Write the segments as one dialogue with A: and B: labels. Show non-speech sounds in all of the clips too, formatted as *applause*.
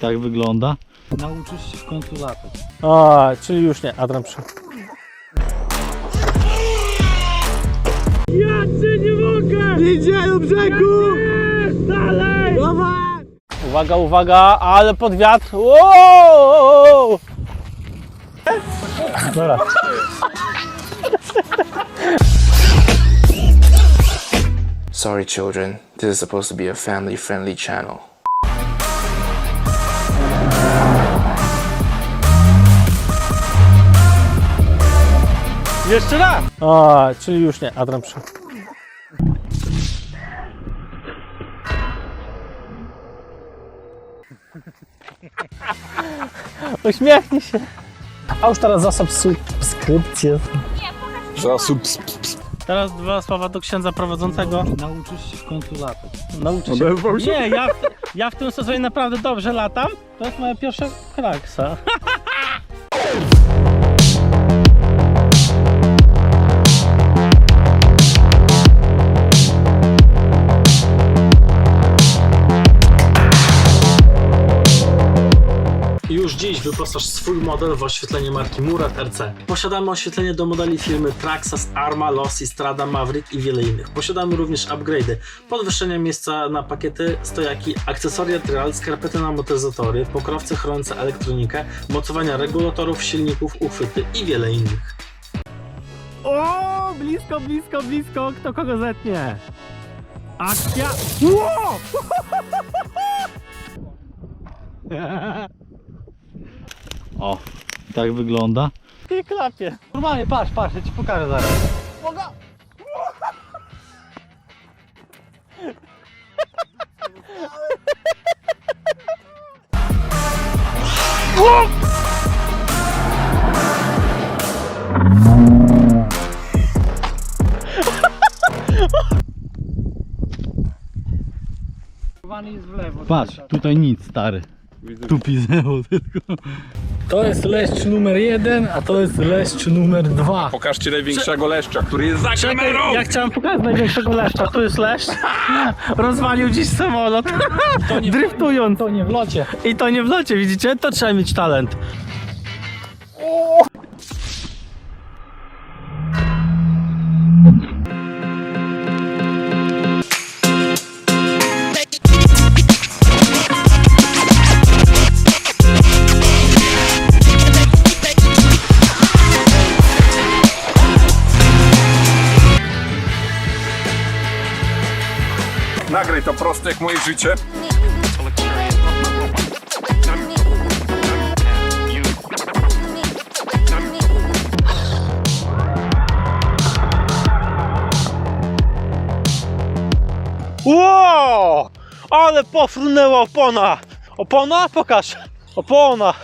A: tak wygląda. Nauczysz się w końcu latać.
B: O, czyli już nie, Adam przy. Ja cię nie mogę! Idzie do brzegu! Dalej! Dawaj! Uwaga, uwaga, ale pod wiatr! Wow! Dobra.
C: Sorry, children. This is supposed to be a family friendly channel.
B: Jeszcze raz! O, czyli już nie, Adam przy. *laughs* Uśmiechnij się. A już teraz zasób subskrypcję.
D: Zasób.
B: Teraz dwa słowa do księdza prowadzącego.
A: Nauczysz się w końcu latać.
B: Nauczy się. Nie, ja, w- ja w tym sezonie naprawdę dobrze latam. To jest moja pierwsza kraksa. *laughs*
E: Wyposaż swój model w oświetlenie marki Murat RC. Posiadamy oświetlenie do modeli firmy Traxxas, Arma, Losi, Strada, Maverick i wiele innych. Posiadamy również upgrade'y, podwyższenie miejsca na pakiety, stojaki, akcesoria trial, skarpety na motoryzatory, pokrowce chroniące elektronikę, mocowania regulatorów, silników, uchwyty i wiele innych.
B: O, blisko, blisko, blisko. Kto kogo zetnie? Akcja. Ło! *laughs*
A: O, tak wygląda.
B: I klapie. Normalnie, patrz, patrz, ja ci pokażę zaraz.
A: Patrz, tutaj nic, stary. Tu piznęło *laughs* tylko.
B: To jest leszcz numer jeden, a to jest leszcz numer dwa.
D: Pokażcie największego leszcza, który jest za
B: Czekaj,
D: kamerą!
B: ja chciałem pokazać największego leszcza. Tu jest leszcz. *laughs* Rozwalił dziś samolot. *laughs* Driftując. To nie w locie. I to nie w locie, widzicie? To trzeba mieć talent.
D: Nagraj to proste jak moje życie.
B: Wow! Ale pofrunęła opona! Opona? Pokaż! Opona!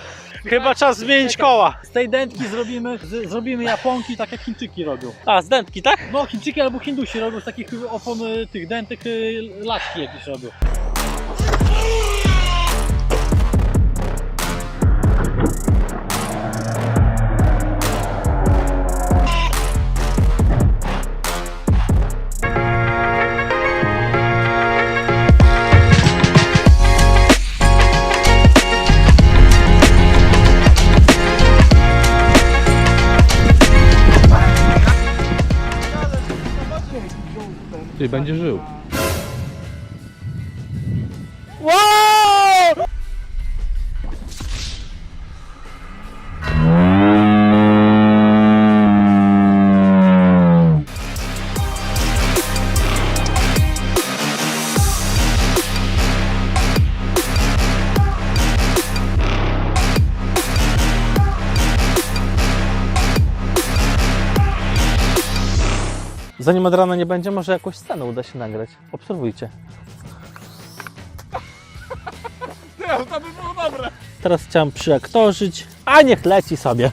B: Chyba czas zmienić koła.
A: Z tej dętki zrobimy, z, zrobimy japonki tak jak Chińczyki robią.
B: A, z dętki, tak?
A: No Chińczyki albo Hindusi robią z takich opon y, tych dętek y, laczki jakieś robią. Ty będzie żył.
B: Wow! Zanim od rana nie będzie, może jakąś scenę uda się nagrać. Obserwujcie. *laughs*
D: To by było dobre.
B: Teraz chciałem przyaktorzyć, a niech leci sobie.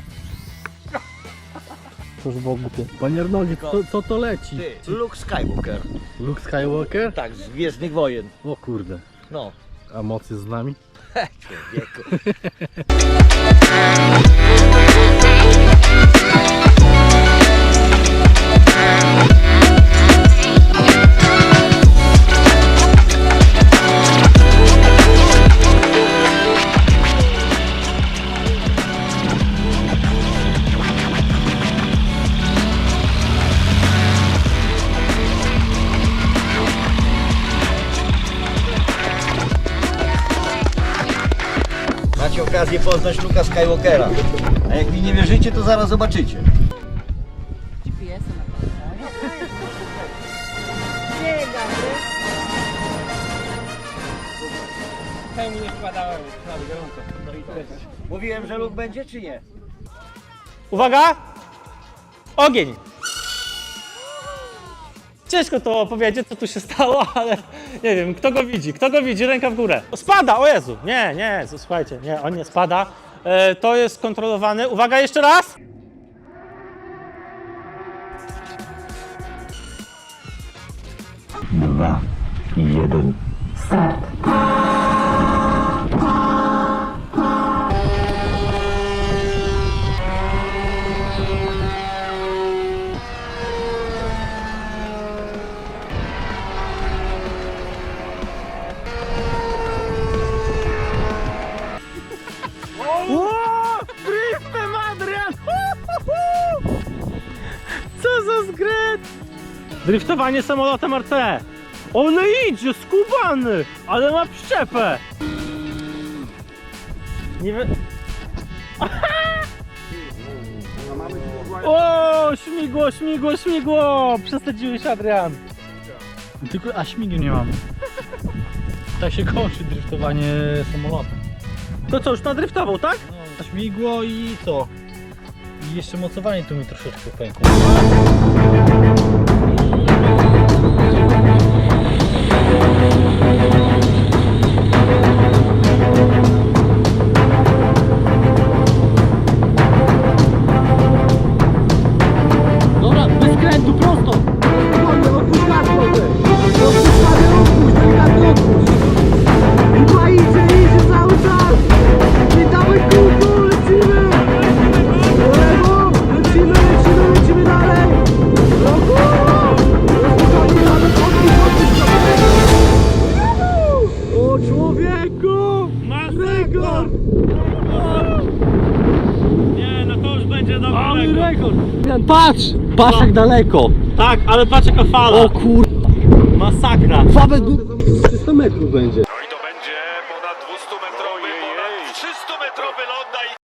B: To już było głupie.
A: Panie Arnoldzie, co, co to leci?
F: Ty, Luke Skywalker.
A: Luke Skywalker?
F: Tak, z Gwiezdnych Wojen.
A: O kurde.
F: No,
A: A moc jest z nami?
F: człowieku. Okazję poznać Luka Skywalkera. A jak mi nie wierzycie, to zaraz zobaczycie. Mówiłem, że Luke będzie, czy nie?
B: Uwaga! Ogień! Ciężko to opowiedzieć, co tu się stało, *laughs* ale nie wiem, kto go widzi, kto go widzi, ręka w górę. Spada, o Jezu, nie, nie, słuchajcie, nie, on nie spada. E, to jest kontrolowane. Uwaga, jeszcze raz! Ło! Driftowanie samolotem RC. Ale idzie, skubany! Ale ma przyczepę! Nie wiem... *laughs* O, śmigło, śmigło, śmigło! Przesadziłeś, Adrian.
A: Tylko, a śmigi nie mamy. Tak się kończy driftowanie samolotem.
B: To co, już nadriftował, tak?
A: No, śmigło i co? I jeszcze mocowanie tu mi troszeczkę pękło.
B: Thank you. Nie, no to już będzie dobry
A: Mamy
B: rekord.
A: rekord! Patrz! Patrz jak no. daleko!
B: Tak, ale patrz jaka fala.
A: O kur...
B: Masakra.
A: Nawet 300 metrów będzie. No i to będzie ponad 200 metrowy, ponad 300 metrowy ląda i